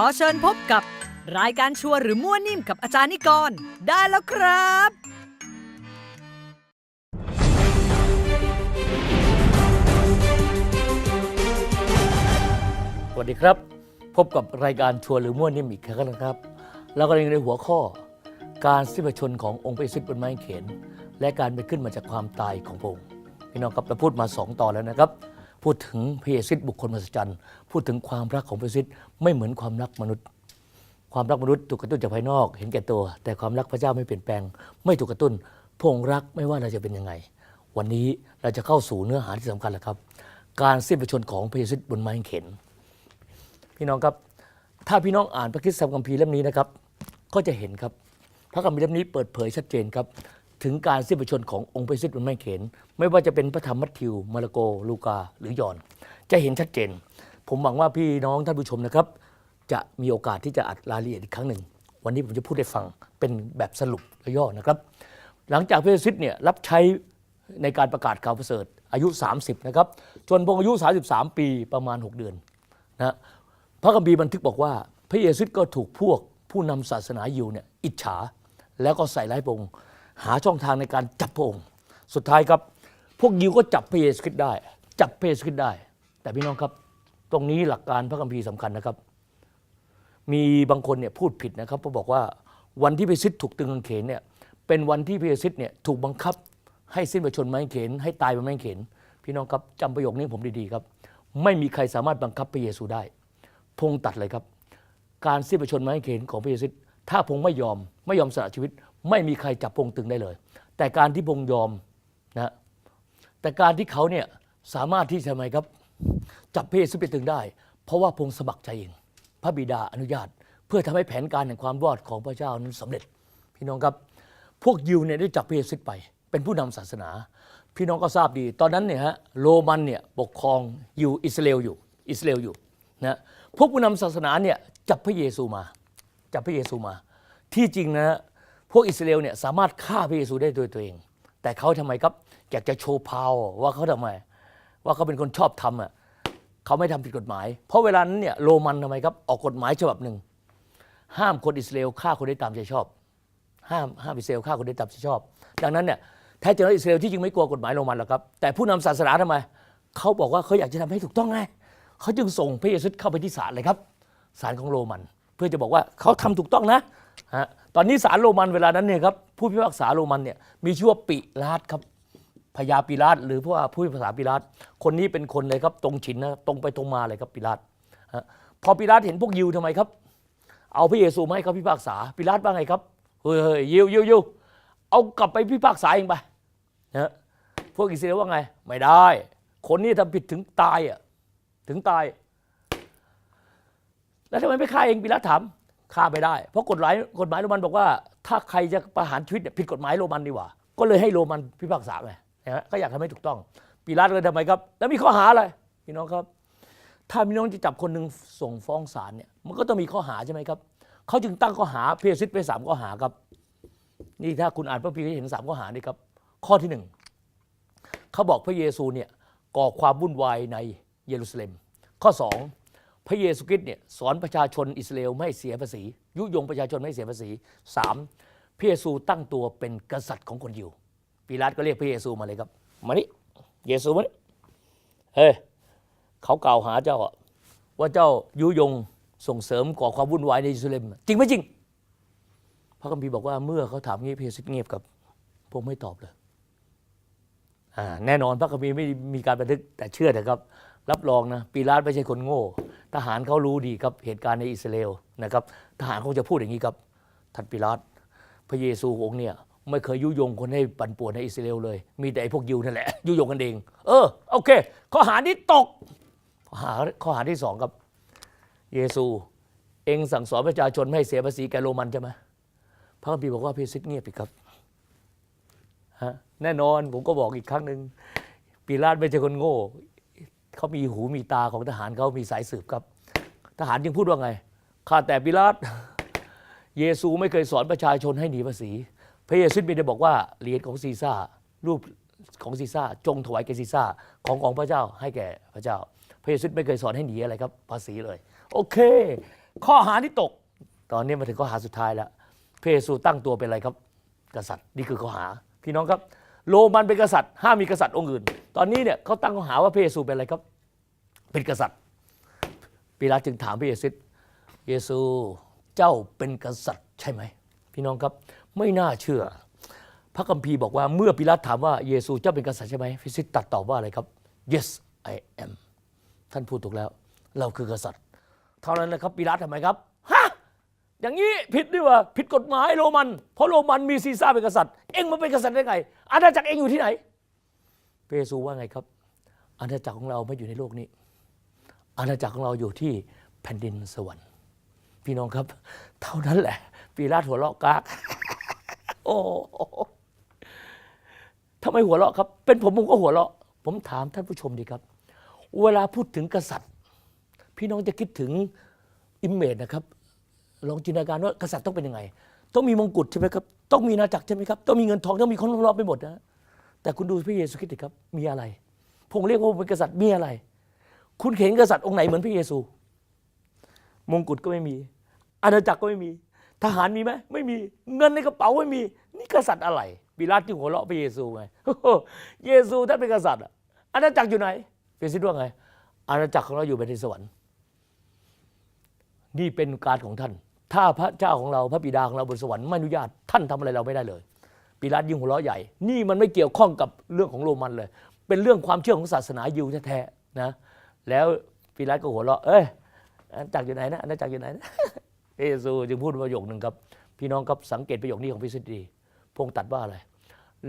ขอเชิญพบกับรายการชัวร์หรือมั่วนิ่มกับอาจารย์นิกร ได้แล้วครับ สวัสดีครับ พบกับรายการชัวร์หรือมั่วนิ่มอีกครั้งนะครับเรากำลังในหัวข้อ การสิ้นพระชนขององค์พระเยซูบนไม้เขน และการไปขึ้นมาจากความตายของพระองค์พี่น้องครับเราพูดมา2ตอนแล้วนะครับ พูดถึงพระเยซูบุคคลมหัศจรรย์พูดถึงความรักของพระเยซูไม่เหมือนความรักมนุษย์ ความรักมนุษย์ถูกกระตุ้นจากภายนอก เห็นแก่ตัว แต่ความรักพระเจ้าไม่เปลี่ยนแปลง ไม่ถูกกระตุ้นพระองค์รักไม่ว่าเราจะเป็นยังไง วันนี้เราจะเข้าสู่เนื้อหาที่สำคัญแล้วครับ การสิ้นพระชนของพระเยซูบนไม้เข็น พี่น้องครับ ถ้าพี่น้องอ่านพระคริสตธรรมคัมภีร์เล่มนี้นะครับ ก็จะเห็นครับพระคัมภีร์เล่มนี้เปิดเผยชัดเจนครับ ถึงการสิ้นพระชนขององค์พระคริสต์บนไม้เขน ไม่ว่าจะเป็นพระธรรมมัทธิว มาระโก ลูกา หรือยอห์นจะเห็นชัดเจน ผมหวังว่าพี่น้องท่านผู้ชมนะครับ จะมีโอกาสที่จะอัดรายละเอียดอีกครั้งหนึ่ง วันนี้ผมจะพูดให้ฟังเป็นแบบสรุปย่อๆนะครับ หลังจากพระเยซูคริสต์เนี่ยรับใช้ในการประกาศข่าวประเสริฐอายุ 30 นะครับ จนพระองอายุ 33 ปีประมาณ 6 เดือนนะพระคัมภีร์บันทึกบอกว่า พระเยซูคริสต์ก็ถูกพวกผู้นำศาสนายิวเนี่ยอิจฉาแล้วก็ใส่ร้ายพระองค์ หาช่องทางในการจับพระองค์ สุดท้ายครับ พวกยิวก็จับพระเยซูคริสต์ได้ จับพระเยซูคริสต์ได้ แต่พี่น้องครับ ตรงนี้หลักการพระคัมภีร์สำคัญนะครับ มีบางคนเนี่ยพูดผิดนะครับเขาบอกว่าวันที่พระเยซูคริสถูกตึงกางเขนเนี่ยเป็นวันที่พระเยซูคริสเนี่ยถูกบังคับให้สิ้นพระชนม์ไม้เขน ให้ตายบนไม้เขน พี่น้องครับจำประโยคนี้ผมดีๆครับ ไม่มีใครสามารถบังคับพระเยซูได้ พงตัดเลยครับ การสิ้นพระชนม์ไม้เขนของพระเยซูคริสถ้าพงไม่ยอมไม่ยอมสละชีวิต ไม่มีใครจับพงตึงได้เลย แต่การที่พงยอมนะแต่การที่เขาเนี่ยสามารถที่จะทำไมครับ จับพระเยซูไปตึงได้ เพราะว่าพงสมัครใจเอง พระบิดาอนุญาต เพื่อทำให้แผนการแห่งความรอดของพระเจ้านั้นสำเร็จ พี่น้องครับพวกยิวเนี่ยได้จับเพระเยซูไป เป็นผู้นำศาสนา พี่น้องก็ทราบดี ตอนนั้นเนี่ยฮะโรมันเนี่ยปกครองอยู่อิสราเอลอยู่อิสราเอลอยู่นะพวกผู้นำศาสนาเนี่ยจับพระเยซูมา จับพระเยซูมา ที่จริงนะฮะ พวกอิสราเอลเนี่ยสามารถฆ่าพระเยซูได้ด้วยตัวเอง แต่เขาทำไมครับอยากจะโชว์พาวว่าเขาทำไม ว่าเขาเป็นคนชอบทำอะเขาไม่ทำผิดกฎหมาย เพราะเวลานั้นเนี่ยโรมันทำไมครับออกกฎหมายฉบับหนึ่ง ห้ามคนอิสราเอลฆ่าคนได้ตามใจชอบ ห้ามห้ามอิสราเอลฆ่าคนได้ตามใจชอบ ดังนั้นเนี่ยแท้จริงแล้วอิสราเอลที่จริงไม่กลัวกฎหมายโรมันหรอกครับแต่ผู้นำศาสนาทำไมเขาบอกว่าเขาอยากจะทำให้ถูกต้องไงเขาจึงส่งพระเยซูเข้าไปที่ศาลเลยครับศาลของโรมัน เพื่อจะบอกว่าเขาทำถูกต้องนะ ฮะตอนนี้ศาลโรมันเวลานั้นเนี่ยครับผู้พิพากษาโรมันเนี่ยมีชื่อว่าปิลาตครับพญาปิลาตหรือผู้ว่าผู้พิพากษาปิลาตคนนี้เป็นคนเลยครับตรงฉินนะตรงไปตรงมาเลยครับปิลาตฮะพอปิลาตเห็นพวกยิวทำไมครับ เอาพระเยซูมาให้เขาพิพากษาปิลาตว่าไงครับเฮ้ยเฮ้ยยิวยิวยิวเอากลับไปพิพากษาเองไปนะพวกอิสราเอลว่าไง ไม่ได้ คนนี้ทำผิดถึงตายอะถึงตาย แล้วทำไมไม่ฆ่าเองปิลาตถาม ฆ่าไม่ได้ เพราะกฎหมายกฎหมายโรมันบอกว่า ถ้าใครจะประหารชีวิตเนี่ยผิดกฎหมายโรมันดีกว่า ก็เลยให้โรมันพิพากษาไงนะฮะก็อยากทำให้ถูกต้องปิลาตเลยทำไมครับ แล้วมีข้อหาอะไรพี่น้องครับ ถ้าพี่น้องจะจับคนหนึ่งส่งฟ้องศาลเนี่ยมันก็ต้องมีข้อหาใช่ไหมครับเขาจึงตั้งข้อหาเพรซิตไปสามข้อหาครับ นี่ถ้าคุณอ่านพระคัมภีร์จะเห็นสามข้อหานี่ครับข้อที่หนึ่งเขาบอกพระเยซูเนี่ยก่อความวุ่นวายในเยรูซาเล็ม ข้อสอง พระเยซูคริสต์เนี่ยสอนประชาชนอิสราเอลไม่เสียภาษี ยุยงประชาชนไม่เสียภาษีสามพระเยซูตั้งตัวเป็นกษัตริย์ของคนยิวปีลาตก็เรียกพระเยซูมาเลยครับ มานี่เยซูมานี่เฮ้ยเขากล่าวหาเจ้าว่าเจ้ายุยงส่งเสริมก่อความวุ่นวายในเยรูซาเอลจริงไหมจริง พระคัมภีร์บอกว่าเมื่อเขาถามงี้เพรสิตเงียบกับผมไม่ตอบเลยอ่าแน่นอนพระคัมภีร์ไม่มีการบันทึกแต่เชื่อเถอะครับ รับรองนะปีลาตไม่ใช่คนโง่ ทหารเขารู้ดีครับเหตุการณ์ในอิสราเอลนะครับทหารเขาจะพูดอย่างนี้ครับท่านปีลาตพระเยซูองค์เนี่ยไม่เคยยุยงคนให้ปั่นป่วนในอิสราเอลเลย มีแต่ไอ้พวกยิวนั่นแหละ ยุยงกันเอง เออโอเค ข้อหานี้ตก ข้อหาข้อหาที่สองครับ เยซู เองสั่งสอนประชาชนไม่ให้เสียภาษีแกโรมันใช่ไหมพระคัมภีร์บอกว่าเพรสิตเงียบอีกครับฮะแน่นอนผมก็บอกอีกครั้งหนึ่งปีลาตไม่ใช่คนโง่ เขามีหูมีตาของทหารเขามีสายสืบครับ ทหารจึงพูดว่าไงข้าแต่ปิลาตเยซูไม่เคยสอนประชาชนให้หนีภาษี พระเยซูมีแต่บอกว่าเหรียญของซีซ่ารูปของซีซ่าจงถวายแก่ซีซ่าของของพระเจ้าให้แก่พระเจ้า พระเยซูไม่เคยสอนให้หนีอะไรครับ ภาษีเลย โอเค ข้อหาที่ตก ตอนนี้มาถึงข้อหาสุดท้ายแล้วพระเยซูตั้งตัวเป็นอะไรครับ กษัตริย์นี่คือข้อหาพี่น้องครับ โรมันเป็นกษัตริย์ห้ามมีกษัตริย์องค์อื่น ตอนนี้เนี่ยเขาตั้งข้อหาว่าพระเยซูเป็นอะไรครับ เป็นกษัตริย์ปีลาตจึงถามพระเยซูเยซูเจ้าเป็นกษัตริย์ใช่ไหมพี่น้องครับไม่น่าเชื่อ พระคัมภีร์บอกว่าเมื่อปิลาตถามว่าเยซูเจ้าเป็นกษัตริย์ใช่ไหมฟิสิตตัดตอบว่าอะไรครับ yes I am ท่านพูดถูกแล้ว เราคือกษัตริย์ เท่านั้นแหละครับปิลาตทำไมครับ อย่างนี้ผิดดีว่าผิดกฎหมายโรมัน เพราะโรมันมีซีซ่าเป็นกษัตริย์ เองมาเป็นกษัตริย์ได้ไง อาณาจักรเองอยู่ที่ไหนเยซูว่าไงครับ อาณาจักรของเราไม่อยู่ในโลกนี้ อาณาจักรของเราอยู่ที่แผ่นดินสวรรค์ พี่น้องครับ เท่านั้นแหละ ปีลาหัวเราะกาก โอ้ทำไมหัวเราะครับ เป็นผมผมก็หัวเราะ ผมถามท่านผู้ชมดีครับ เวลาพูดถึงกษัตริย์ พี่น้องจะคิดถึงอิมเมจนะครับ ลองจินตนาการว่ากษัตริย์ต้องเป็นยังไง ต้องมีมงกุฎใช่ไหมครับ ต้องมีอาจักรใช่ไหมครับ ต้องมีเงินทอง ต้องมีคนรอบไปหมดนะ แต่คุณดูพระเยซูคริสต์ครับ มีอะไรผมเรียกว่าเป็นกษัตริย์มีอะไร คุณเห็นกษัตริย์องค์ไหนเหมือนพระเยซู มงกุฎก็ไม่มี อาณาจักรก็ไม่มี ทหารมีไหมไม่มี เงินในกระเป๋าไม่มี นี่กษัตริย์อะไรปิลาตที่หัวเราะพระเยซูไงเยซูท่านเป็นกษัตริย์อะอาณาจักรอยู่ไหนเฟซิดว่าไง อาณาจักรของเราอยู่ในสวรรค์ นี่เป็นการของท่าน ถ้าพระเจ้าของเราพระบิดาของเราบนสวรรค์ไม่อนุญาตท่านทำอะไรเราไม่ได้เลยปิลาตยิ่งหัวเราะใหญ่ นี่มันไม่เกี่ยวข้องกับเรื่องของโรมันเลย เป็นเรื่องความเชื่อของศาสนายิวแท้ๆนะ แล้วปิลาตก็หัวเราะ เอ้ยอาณาจักรอยู่ไหนนะอาณาจักรอยู่ไหนนะพระเยซูจึงพูดประโยคหนึ่งครับ พี่น้องครับสังเกตประโยคนี้ของพิสิทธิ์ดีพงตัดว่าอะไร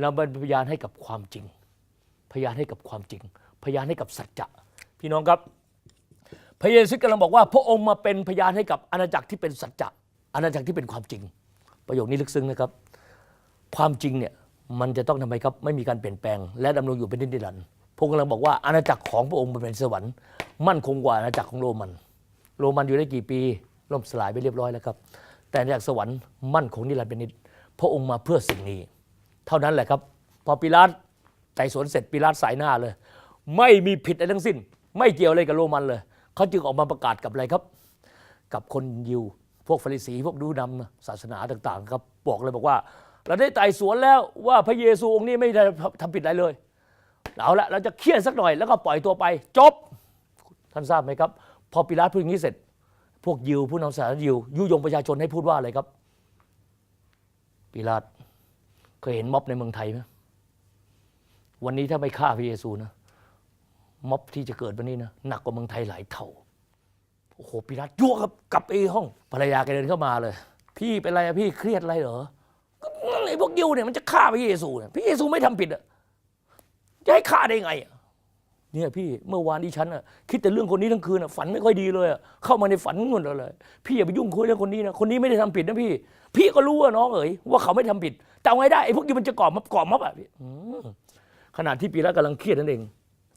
เราเป็นพยานให้กับความจริง พยานให้กับความจริง พยานให้กับสัจจะ พี่น้องครับ พระเยซูกำลังบอกว่า พระองค์มาเป็นพยานให้กับอาณาจักรที่เป็นสัจจะอาณาจักรที่เป็นความจริง ประโยคนี้ลึกซึ้งนะครับ ความจริงเนี่ยมันจะต้องทำไมครับไม่มีการเปลี่ยนแปลง และดำรงอยู่เป็นนิรันดร์พระองค์กำลังบอกว่าอาณาจักรของพระองค์มันเป็นสวรรค์มั่นคงกว่าอาณาจักรของโรมัน โรมันอยู่ได้กี่ปีล่มสลายไปเรียบร้อยแล้วครับ แต่อาณาจักรสวรรค์มั่นคงนิรันดร์เป็นนิจพระองค์มาเพื่อสิ่งนี้ เท่านั้นแหละครับ พอปิลาตไต่สวนเสร็จปิลาตสายหน้าเลย ไม่มีผิดอะไรทั้งสิ้น ไม่เกี่ยวอะไรกับโรมันเลย เขาจึงออกมาประกาศกับอะไรครับ กับคนยิว พวกฟาริสีพวกดูนำศาสนาต่างๆครับบอกเลยบอกว่า เราได้ไต่สวนแล้วว่าพระเยซูองค์นี้ไม่ได้ทำผิดอะไรเลยเอาละเราจะเครียนสักหน่อยแล้วก็ปล่อยตัวไป จบ ท่านทราบไหมครับ พอปิลาตพูดอย่างนี้เสร็จ พวกยิวผู้นำศาสนายิวยุยงประชาชนให้พูดว่าอะไรครับ ปิลาตเคยเห็นม็อบในเมืองไทยไหมวันนี้ถ้าไม่ฆ่าพระเยซูนะ ม็อบที่จะเกิดวันนี้นะหนักกว่าเมืองไทยหลายเท่าโอ้โหปิลาตยั่วครับกลับไปห้องภรรยาแกเดินเข้ามาเลย พี่เป็นไรอะพี่เครียดอะไรเหรอก็ไอ้พวกยิวเนี่ยมันจะฆ่าพระเยซูเนี่ยพระเยซูไม่ทำผิดอะจะให้ฆ่าได้ไงอะเนี่ยพี่เมื่อวานที่ฉันอะคิดแต่เรื่องคนนี้ทั้งคืนอะฝันไม่ค่อยดีเลยอะเข้ามาในฝันหมดเลย พี่อย่าไปยุ่งคุยเรื่องคนนี้นะคนนี้ไม่ได้ทำผิดนะพี่ พี่ก็รู้ว่าน้องเอ๋ยว่าเขาไม่ทำผิดแต่เอาไงได้ไอ้พวกนี้มันจะก่อม็อบก่อม็อบอะพี่อืมขณะที่ปีละกำลังเครียดนั่นเอง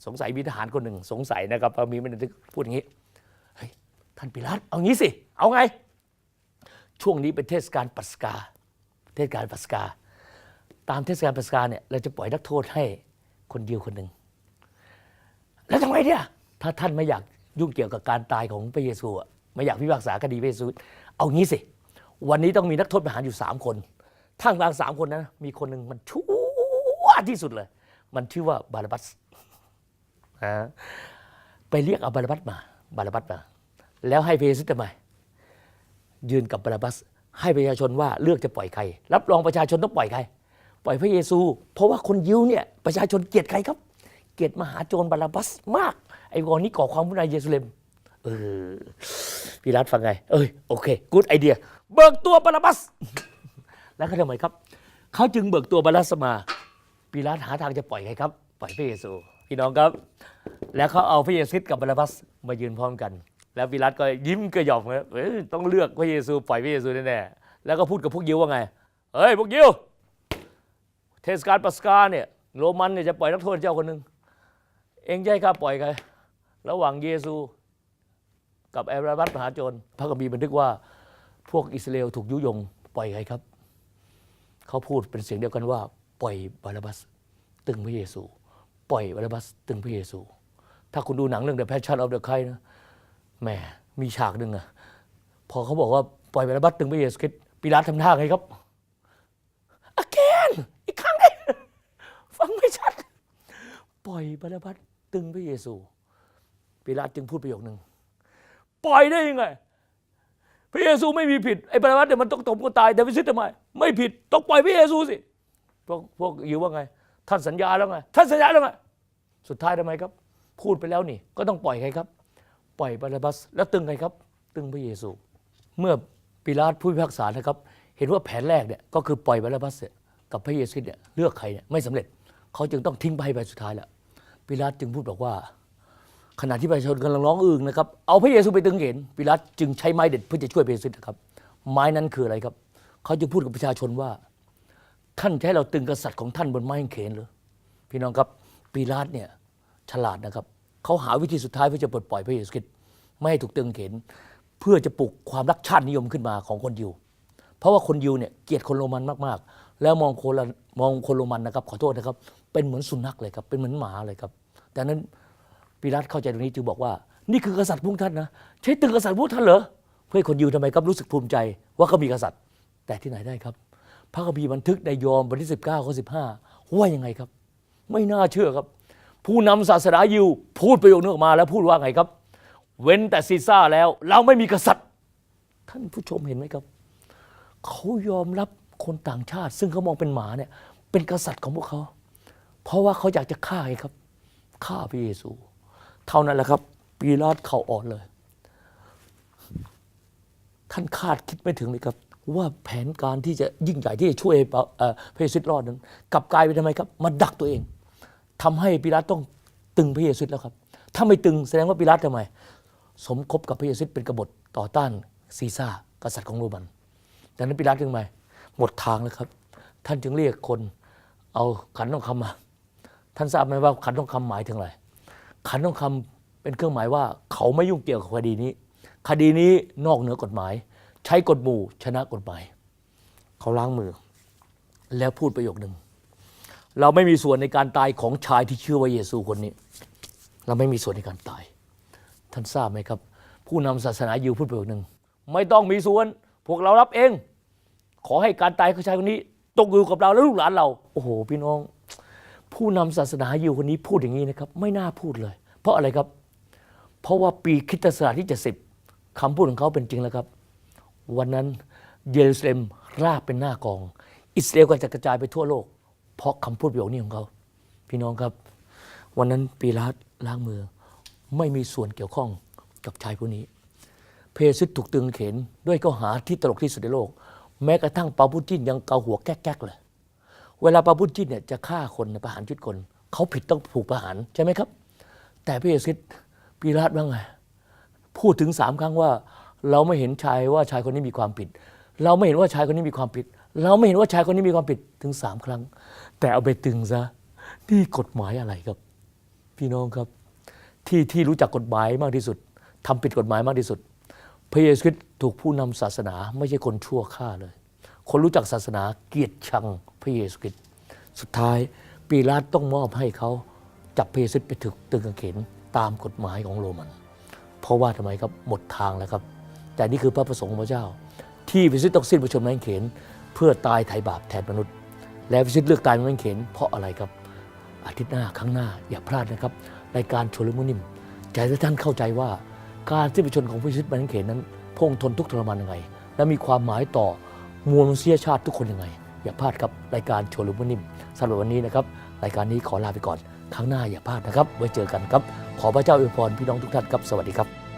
สงสัยมีทหารคนหนึ่งสงสัยนะครับพอมีมันทึกพูดอย่างนี้เฮ้ยท่านปิลาตเอางี้สิ เอาไง ช่วงนี้เป็นเทศกาลปัสกา เทศกาลปัสกา ตามเทศกาลปัสกาเนี่ยเราจะปล่อยนักโทษให้คนเดียวคนหนึ่งแล้วทำไงเนี่ยถ้าท่านไม่อยากยุ่งเกี่ยวกับการตายของพระเยซูอะไม่อยากพิพากษาคดีพระเยซูเอางี้สิ วันนี้ต้องมีนักโทษประหารอยู่สามคนท่ามกลางสามคนนั้นนะมีคนหนึ่งมันชั่วที่สุดเลย มันชื่อว่าบาราบัส นะไปเรียกเอาบารบัสมา บารบัสมา แล้วให้พระเยซูทำไมยืนกับบารบัส ให้ประชาชนว่าเลือกจะปล่อยใคร รับรองประชาชนต้องปล่อยใคร ปล่อยพระเยซู เพราะว่าคนยิวเนี่ยประชาชนเกลียดใครครับ เกลียดมหาโจรบารบัสมาก ไอ้คนนี้ก่อความวุ่นวายเยรูซาเล็มเออพี่รัฐฟังไง เอ้ยโอเคกูดไอเดีย เบิกตัวบารบัส แล้วเขาทำไมครับ เขาจึงเบิกตัวบารบัสมาปีลาตหาทางจะปล่อยใครครับ ปล่อยพระเยซู พี่น้องครับ แล้วเขาเอาพระเยซูกับบาราบัสมายืนพร้อมกัน แล้วปีลาตก็ยิ้มกระหยอบเลยต้องเลือกพระเยซูปล่อยพระเยซูแน่ๆแล้วก็พูดกับพวกยิวว่าไงเฮ้ยพวกยิวเทศกาลปัสกาเนี่ยโรมันเนี่ยจะปล่อยนักโทษเจ้าคนหนึ่งเองจะให้ข้าปล่อยใครระหว่างเยซู กับแอบราบัสมหาโจรพระคัมภีบันทึกว่าพวกอิสราเอลถูกยุยงปล่อยใครครับ เขาพูดเป็นเสียงเดียวกันว่า ปล่อยบาราบัส ตึงพระเยซู ปล่อยบาราบัสตึงพระเยซู ถ้าคุณดูหนังเรื่อง The Passion of the Christ นะแหมมีฉากหนึ่งอะพอเขาบอกว่าปล่อยบาราบัสตึงพระเยซูคริสต์ปิลาตทำท่าไงครับ again อีกครั้งหนึงฟังไม่ชัด ปล่อยบาราบัสตึงพระเยซูปิลาตจึงพูดประโยคหนึ่งปล่อยได้ยังไงพระเยซูไม่มีผิดไอ้บาราบัสเนี่ยมันต้องตกก็ตายแต่พิสิทธิ์ทำไมไม่ผิดต้องปล่อยพระเยซูสิพวกพวกยิวว่าไง ท่านสัญญาแล้วไงท่านสัญญาแล้วไงสุดท้ายทำไมครับ พูดไปแล้วนี่ ก็ต้องปล่อยใครครับ ปล่อยบาราบัส แล้วตึงใครครับ ตึงพระเยซู เมื่อปิลาตผู้พิพากษานะครับ เห็นว่าแผนแรกเนี่ยก็คือปล่อยบาราบัสกับพระเยซูเนี่ยเลือกใครเนี่ยไม่สำเร็จ เขาจึงต้องทิ้งไปใบสุดท้ายแล้วปิลาตจึงพูดบอกว่า ขณะที่ประชาชนกำลังร้องอึงนะครับเอาพระเยซูไปตึงเห็นปิลาตจึงใช้ไม้เด็ดเพื่อจะช่วยพระเยซูนะครับ ไม้นั้นคืออะไรครับ เขาจึงพูดกับประชาชนว่า ท่านจะให้เราตึงกษัตริย์ของท่านบนไม้กางเขนหรือพี่น้องครับปิลาตเนี่ยฉลาดนะครับเขาหาวิธีสุดท้ายเพื่อจะปลดปล่อยพระเยซูคริสต์ไม่ให้ถูกตึงเขน เพื่อจะปลุกความรักชาตินิยมขึ้นมาของคนยิว เพราะว่าคนยิวเนี่ยเกลียดคนโรมันมากๆ แล้วมองคนละมองคนโรมันนะครับ ขอโทษนะครับ เป็นเหมือนสุนัขเลยครับเป็นเหมือนหมาเลยครับดังนั้นปิลาตเข้าใจตรงนี้จึงบอกว่า นี่คือกษัตริย์พวกท่านนะใช้ตึงกษัตริย์พวกท่านเหรอเพื่อคนยิวทำไมครับรู้สึกภูมิใจว่าเขามีกษัตริย์ แต่ที่ไหนได้ครับ พระคัมภีร์บันทึกในยอห์นบทที่ 19ข้อ15ว่ายังไงครับ ไม่น่าเชื่อครับ ผู้นำศาสนายิว พูดประโยคนึงออกมาแล้วพูดว่าไงครับ เว้นแต่ซีซ่าแล้ว เราไม่มีกษัตริย์ ท่านผู้ชมเห็นไหมครับ เขายอมรับคนต่างชาติ ซึ่งเขามองเป็นหมาเนี่ยเป็นกษัตริย์ของพวกเขา เพราะว่าเขาอยากจะฆ่าไงครับฆ่าพระเยซู เท่านั้นแหละครับปีลาตเข่าอ่อนเลย ท่านคาดคิดไม่ถึงเลยครับ ว่าแผนการที่จะยิ่งใหญ่ที่จะช่วยเปาเอพระเยซูรอดนั้น กลับกลายเป็นทำไมครับ มาดักตัวเองทำให้ปิลาตต้องตึงพระเยซูแล้วครับ ถ้าไม่ตึงแสดงว่าปิลาตทำไม สมคบกับพระเยซูเป็นกบฏต่อต้านซีซ่ากษัตริย์ของโรมันดังนั้นปิลาตจึงไงหมดทางแล้วครับ ท่านจึงเรียกคนเอาขันทองคำมา ท่านทราบไหมว่าขันทองคำหมายถึงอะไร ขันทองคำเป็นเครื่องหมายว่า เขาไม่ยุ่งเกี่ยวกับคดีนี้ คดีนี้นอกเหนือกฎหมาย ช้กฎหมู่ชนะกฎหมายเขาล้างมือ แล้วพูดประโยคหนึ่งเราไม่มีส่วนในการตายของชายที่ชื่อว่าเยซูคนนี้ เราไม่มีส่วนในการตาย ท่านทราบไหมครับ ผู้นำศาสนายิวพูดประโยคหนึ่งไม่ต้องมีส่วน พวกเรารับเอง ขอให้การตายของชายคนนี้ ตกอยู่กับเราและลูกหลานเรา โอ้โห พี่น้อง ผู้นำศาสนายิวคนนี้พูดอย่างนี้นะครับ ไม่น่าพูดเลย เพราะอะไรครับ เพราะว่าปีคริสตศักราชที่70คำพูดของเขาเป็นจริงแล้วครับ วันนั้นเยรูซาเล็มราบเป็นหน้ากอง อิสราเอลก็จะกระจายไปทั่วโลก เพราะคำพูดประโยคนี้ของเขา พี่น้องครับ วันนั้นปีลาตล้างมือ ไม่มีส่วนเกี่ยวข้องกับชายผู้นี้ เพซิตถูกตึงเข็นด้วยข้อหาที่ตลกที่สุดในโลก แม้กระทั่งปาปุจินยังเกาหัวแก๊กๆเลย เวลาปาปุจินเนี่ยจะฆ่าคนประหารชีวิตคน เขาผิดต้องถูกประหารใช่ไหมครับ แต่พระเยซูคริสต์ปีลาตว่าไงพูดถึงสามครั้งว่า เราไม่เห็นชายว่าชายคนนี้มีความผิด เราไม่เห็นว่าชายคนนี้มีความผิด เราไม่เห็นว่าชายคนนี้มีความผิดถึงสามครั้ง แต่เอาไปตึงซะนี่กฎหมายอะไรครับ พี่น้องครับ ที่ที่รู้จักกฎหมายมากที่สุดทำผิดกฎหมายมากที่สุด พระเยซูคริสต์ถูกผู้นำศาสนา ไม่ใช่คนชั่วฆ่าเลย คนรู้จักศาสนาเกียดชังพระเยซูคริสต์สุดท้ายปีลาตต้องมอบให้เขาจับพระเยซูคริสต์ไปถึกตึงกางเขนตามกฎหมายของโรมัน เพราะว่าทำไมครับหมดทางแล้วครับ แต่นี่คือพระประสงค์ของพระเจ้า ที่พระเยซูต้องสิ้นพระชนม์ไม้กางเขนเพื่อตายไถ่บาปแทนมนุษย์ และพระเยซูเลือกตายไม้กางเขนเพราะอะไรครับอาทิตย์หน้าครั้งหน้าอย่าพลาดนะครับรายการชวนลิมุนิมใจให้ท่านเข้าใจว่าการสิ้นพระชนของพระเยซูไม้กางเขนนั้นพระองทนทุกทรมานยังไง และมีความหมายต่อมวลมนุษยชาติทุกคนยังไง อย่าพลาดครับรายการชวนลิมุนิมสำหรับวันนี้นะครับรายการนี้ขอลาไปก่อนครั้งหน้าอย่าพลาดนะครับ ไว้เจอกันครับ ขอพระเจ้าอวยพรพี่น้องทุกท่านครับ สวัสดีครับ